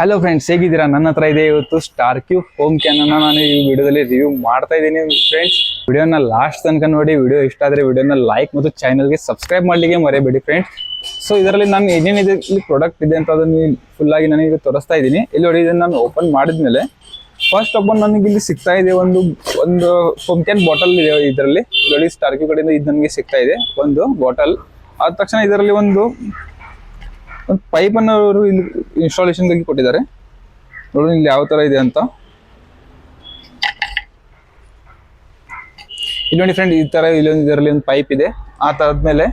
Hello friends ಹೇಗಿದ್ದೀರಾ? ನನ್ನ ಹತ್ರ ಇದೆ ಇವತ್ತು ಸ್ಟಾರ್ ಕ್ಯೂ ಹೋಮ್ ಕ್ಯಾನ್ ಅನ್ನ ನಾನು ಈ ವಿಡಿಯೋದಲ್ಲಿ ರಿವ್ಯೂ ಮಾಡ್ತಾ ಇದ್ದೀನಿ ಫ್ರೆಂಡ್ಸ್ ವಿಡಿಯೋನ ಲಾಸ್ಟ್ ತನಕ ನೋಡಿ, ವಿಡಿಯೋ ಇಷ್ಟ ಆದರೆ ವಿಡಿಯೋನ ಲೈಕ್ ಮತ್ತು ಚಾನಲ್ಗೆ ಸಬ್ಸ್ಕ್ರೈಬ್ ಮಾಡಲಿಕ್ಕೆ ಮರೆಯಬೇಡಿ ಫ್ರೆಂಡ್ಸ್ ಸೊ ಇದರಲ್ಲಿ ನಾನು ಏನೇನಿದೆ ಇಲ್ಲಿ ಪ್ರಾಡಕ್ಟ್ ಇದೆ ಅಂತ ಅದನ್ನು ಫುಲ್ಲಾಗಿ ನನಗೆ ತೋರಿಸ್ತಾ ಇದ್ದೀನಿ. ಇಲ್ಲಿ ನೋಡಿ, ಇದನ್ನು ನಾನು ಓಪನ್ ಮಾಡಿದ್ಮೇಲೆ ಫಸ್ಟ್ ಓಪನ್ ನನಗೆ ಇಲ್ಲಿ ಸಿಗ್ತಾ ಇದೆ ಒಂದು ಒಂದು ಹೋಮ್ ಕ್ಯಾನ್ ಬಾಟಲ್ ಇದೆ ಇದರಲ್ಲಿ. ನೋಡಿ ಸ್ಟಾರ್ ಕ್ಯೂ ಕಡೆಯಿಂದ ಇದು ನನಗೆ ಸಿಗ್ತಾ ಇದೆ, ಒಂದು ಬಾಟಲ್ ಆದ ತಕ್ಷಣ ಇದರಲ್ಲಿ ಒಂದು ಒಂದು ಪೈಪ್ ಅನ್ನು ಅವರು ಇಲ್ಲಿ ಇನ್ಸ್ಟಾಲೇಷನ್ ಆಗಿ ಕೊಟ್ಟಿದ್ದಾರೆ. ನೋಡೋಣ ಇಲ್ಲಿ ಯಾವ ತರ ಇದೆ ಅಂತ. ಇಲ್ಲಿ ನೋಡಿ ಫ್ರೆಂಡ್ ಈ ತರ ಇಲ್ಲೊಂದು ಇದರಲ್ಲಿ ಒಂದು ಪೈಪ್ ಇದೆ. ಆ ತರದ್ಮೇಲೆ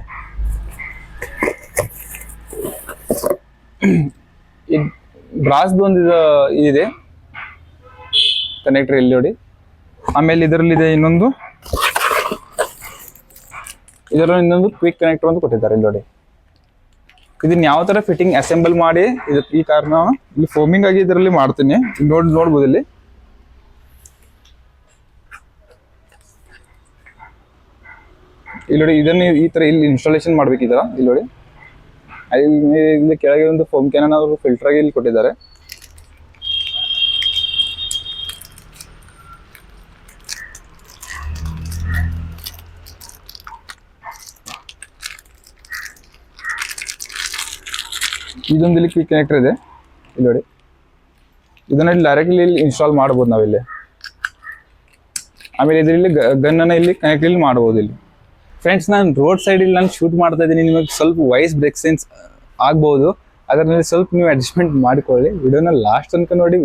ಬ್ರಾಸ್ದು ಒಂದು ಇದು ಇದಿದೆ ಕನೆಕ್ಟರ್ ಇಲ್ಲಿ ನೋಡಿ. ಆಮೇಲೆ ಇದರಲ್ಲಿ ಇದೆ ಇನ್ನೊಂದು. ಇದರಲ್ಲಿ ಇನ್ನೊಂದು ಕ್ವಿಕ್ ಕನೆಕ್ಟರ್ ಒಂದು ಕೊಟ್ಟಿದ್ದಾರೆ ಇಲ್ಲಿ ನೋಡಿ. ಇದನ್ನ ಯಾವ ತರ ಫಿಟ್ಟಿಂಗ್ ಅಸೆಂಬಲ್ ಮಾಡಿ ಇದು ಈ ಕಾರ್ನ ಇಲ್ಲಿ ಫೋಮಿಂಗ್ ಆಗಿ ಇದರಲ್ಲಿ ಮಾಡ್ತೀನಿ. ನೋಡ್, ನೋಡ್ಬೋದು ಇಲ್ಲಿ. ಇಲ್ಲಿ ಇದನ್ನ ಈ ತರ ಇಲ್ಲಿ ಇನ್ಸ್ಟಾಲೇಷನ್ ಮಾಡ್ಬೇಕಿದ್ರ. ಇಲ್ಲಿ ನೋಡಿ. ಇಲ್ಲಿ ಕೆಳಗೆ ಒಂದು ಫೋಮ್ ಕ್ಯಾನ್ ಫಿಲ್ಟರ್ ಆಗಿ ಇಲ್ಲಿ ಕೊಟ್ಟಿದ್ದಾರೆ. ಇದೊಂದು ಇಲ್ಲಿ ಕ್ವಿಕ್ ಕನೆಕ್ಟರ್ ಇದೆ. ಇಲ್ಲಿ ನೋಡಿ. ಇದನ್ನ ಇಲ್ಲಿ ಡೈರೆಕ್ಟ್ಲಿ ಇಲ್ಲಿ ಇನ್ಸ್ಟಾಲ್ ಮಾಡ್ಬೋದು ನಾವಿಲ್ಲಿ ಆಮೇಲೆ ಇದರಲ್ಲಿ ಗನ್ನನ್ನು ಇಲ್ಲಿ ಕನೆಕ್ಟ್ ಇಲ್ಲಿ ಮಾಡ್ಬೋದು ಇಲ್ಲಿ. ಫ್ರೆಂಡ್ಸ್ ನಾನು ರೋಡ್ ಸೈಡಲ್ಲಿ ನಾನು ಶೂಟ್ ಮಾಡ್ತಾ ಇದ್ದೀನಿ. ನಿಮಗೆ ಸ್ವಲ್ಪ ವಾಯ್ಸ್ ಬ್ರೇಕ್ ಸೆನ್ಸ್ ಆಗ್ಬೋದು. ಅದರಲ್ಲಿ ಸ್ವಲ್ಪ ನೀವು ಅಡ್ಜಸ್ಟ್ಮೆಂಟ್ ಮಾಡಿಕೊಳ್ಳಿ. ವಿಡಿಯೋನ ಲಾಸ್ಟ್ ತನಕ ನೋಡಿ.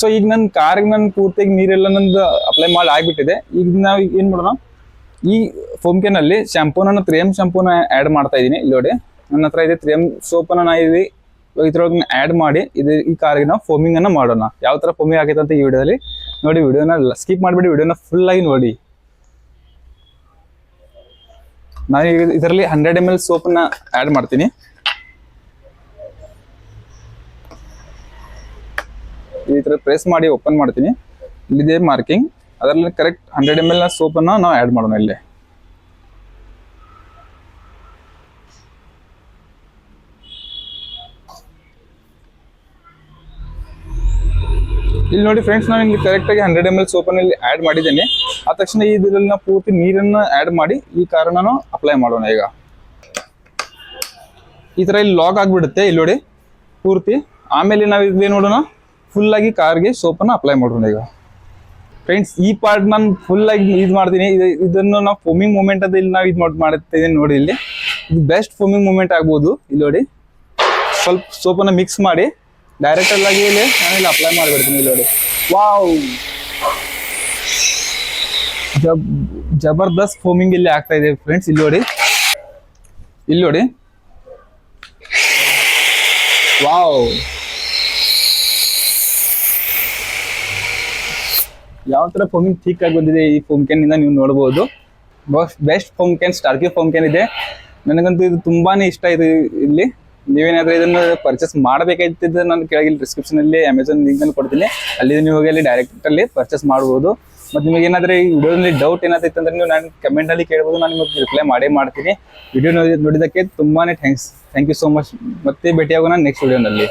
ಸೊ ಈಗ ನನ್ನ ಕಾರಿಗೆ ನನ್ನ ಪೂರ್ತಿಯಾಗಿ ನೀರೆಲ್ಲ ನಂದು ಅಪ್ಲೈ ಮಾಡಿ, ಆಗಿಬಿಟ್ಟಿದೆ. ಈಗ ನಾವು ಈಗ ಏನು ಮಾಡೋಣ? ಈ ಫೋಮ್ಕೆನಲ್ಲಿ ಶ್ಯಾಂಪೂನ ತ್ರೇಮ್ ಶ್ಯಾಂಪೂನ ಆ್ಯಡ್ ಮಾಡ್ತಾ ಇದ್ದೀನಿ. ಇಲ್ಲಿ ನೋಡಿ. ನನ್ನ ಹತ್ರ ಇದೆ ತ್ರೀ ಎಂ ಅನ್ನ ನಾ ಇಲ್ಲಿ ಇದ್ರೊಳಗೆ ಆ್ಯಡ್ ಮಾಡಿ, ಇದು ಈ ಕಾರಿಗೆ ನಾವು ಫೋಮಿಂಗ್ ಅನ್ನ ಮಾಡೋಣ. ಯಾವ ಥರ ಫೋಮಿಂಗ್ ಆಗೈತೆ ಅಂತ ಈ ವಿಡಿಯೋದಲ್ಲಿ ನೋಡಿ, ವಿಡಿಯೋನ ಸ್ಕಿಪ್ ಮಾಡಿಬಿಡಿ, ವಿಡಿಯೋನ ಫುಲ್ ಆಗಿ ನೋಡಿ. ನಾನು ಈಗ ಇದರಲ್ಲಿ ಹಂಡ್ರೆಡ್ ಎಂ ಎಲ್ ಸೋಪನ್ನ ಆ್ಯಡ್ ಮಾಡ್ತೀನಿ. ಈ ಥರ ಪ್ರೆಸ್ ಮಾಡಿ ಓಪನ್ ಮಾಡ್ತೀನಿ. ಇಲ್ಲಿದೆ ಮಾರ್ಕಿಂಗ್ ಅದರಲ್ಲಿ ಕರೆಕ್ಟ್ ಹಂಡ್ರೆಡ್ ಎಂ ಎಲ್ನ ಸೋಪನ್ನ ನಾವು ಆ್ಯಡ್ ಮಾಡೋಣ ಇಲ್ಲಿ. ಇಲ್ಲಿ ನೋಡಿ ಫ್ರೆಂಡ್ಸ್ ನಾನು ಇಲ್ಲಿ ಕರೆಕ್ಟ್ ಆಗಿ ಹಂಡ್ರೆಡ್ ಎಂ ಎಲ್ ಸೋಪಲ್ಲಿ ಇಲ್ಲಿ ಆ್ಯಡ್ ಮಾಡಿದ್ದೇನೆ. ಆ ತಕ್ಷಣ ಇದರಲ್ಲಿ ನಾವು ಪೂರ್ತಿ ನೀರನ್ನ ಆ್ಯಡ್ ಮಾಡಿ ಈ ಕಾರಣ ಅಪ್ಲೈ ಮಾಡೋಣ ಈಗ. ಈ ತರ ಇಲ್ಲಿ ಲಾಕ್ ಆಗಿಬಿಡುತ್ತೆ, ಇಲ್ಲಿ ನೋಡಿ. ಪೂರ್ತಿ. ಆಮೇಲೆ ನಾವು ಇದೇ ನೋಡೋಣ ಫುಲ್ ಆಗಿ ಕಾರ್ಗೆ ಸೋಪನ್ನು ಅಪ್ಲೈ ಮಾಡೋಣ ಈಗ. ಫ್ರೆಂಡ್ಸ್ ಈ ಪಾರ್ಟ್ ನಾನು ಫುಲ್ ಆಗಿ ಇದು ಮಾಡ್ತೀನಿ. ಇದು- ಇದನ್ನು ನಾವು ಫೋಮಿಂಗ್ ಮೂಮೆಂಟ್ ಅದು ಇಲ್ಲಿ ನಾವು ಇದು ಮಾಡಿ ಮಾಡ್ತಿದ್ದೀನಿ ನೋಡಿ ಇಲ್ಲಿ. ಇದು ಬೆಸ್ಟ್ ಫೋಮಿಂಗ್ ಮೂಮೆಂಟ್ ಆಗ್ಬೋದು. ಇಲ್ಲಿ ನೋಡಿ. ಸ್ವಲ್ಪ ಸೋಪನ್ನು ಮಿಕ್ಸ್ ಮಾಡಿ. ಡೈರೆಕ್ಟ್ ಆಗಿ ಇಲ್ಲಿ ನಾನು ಇಲ್ಲಿ ಅಪ್ಲೈ ಮಾಡಿಬಿಡ್ತೀನಿ ಇಲ್ಲಿ ನೋಡಿ. ವಾವ್ ಜಬ್, ಜಬರ್ದಸ್ತ್ ಫೋಮಿಂಗ್ ಇಲ್ಲಿ ಆಗ್ತಾ ಇದೆ ಫ್ರೆಂಡ್ಸ್ ಇಲ್ಲಿ ನೋಡಿ. ಇಲ್ಲಿ ನೋಡಿ. ವಾವ್ ಯಾವ ತರ ಫೋಮಿಂಗ್ ಠೀಕ್ ಆಗಿ ಬಂದಿದೆ ಈ ಫೋಮ್ ಕ್ಯಾನ್ ಇಂದ ನೀವು ನೋಡಬಹುದು ಬೆಸ್ಟ್ ಫೋಮ್ ಕ್ಯಾನ್ ಸ್ಟಾರ್ಕಿ ಫೋಮ್ ಕ್ಯಾನ್ ಇದೆ. ನನಗಂತೂ ಇದು ತುಂಬಾನೇ ಇಷ್ಟ ಇದೆ ಇಲ್ಲಿ. ನೀವೇನಾದ್ರೂ ಇದನ್ನ ಪರ್ಚೇಸ್ ಮಾಡಬೇಕಾಗಿದ್ದ ನಾನು ಕೆಳಗೆ ಡಿಸ್ಕ್ರಿಪ್ಷನ್ ಅಲ್ಲಿ ಅಮೆಝಾನ್ ಲಿಂಕ್ ಅನ್ನು ಕೊಡ್ತೀನಿ. ಅಲ್ಲಿ ನೀವು ಹೋಗಿ ಅಲ್ಲಿ ಡೈರೆಕ್ಟ್ ಅಲ್ಲಿ ಪರ್ಚೇಸ್ ಮಾಡಬಹುದು ಮತ್ತೆ ನಿಮಗೆ ಏನಾದ್ರೆ ಈ ವಿಡಿಯೋದಲ್ಲಿ ಡೌಟ್ ಏನಾದ್ರೆ ಅಂದ್ರೆ ನೀವು ನಾನು ಕಮೆಂಟ್ ಅಲ್ಲಿ ಕೇಳಬಹುದು ನಾನು ನಿಮಗೆ ರಿಪ್ಲೈ ಮಾಡೇ ಮಾಡ್ತೀನಿ. ವಿಡಿಯೋ ನೋಡಿದ್ದಕ್ಕೆ ತುಂಬಾನೇ thanks thank you so much ಮತ್ತೆ ಭೇಟಿಯಾಗೋಣ ನೆಕ್ಸ್ಟ್ ವಿಡಿಯೋನಲ್ಲಿ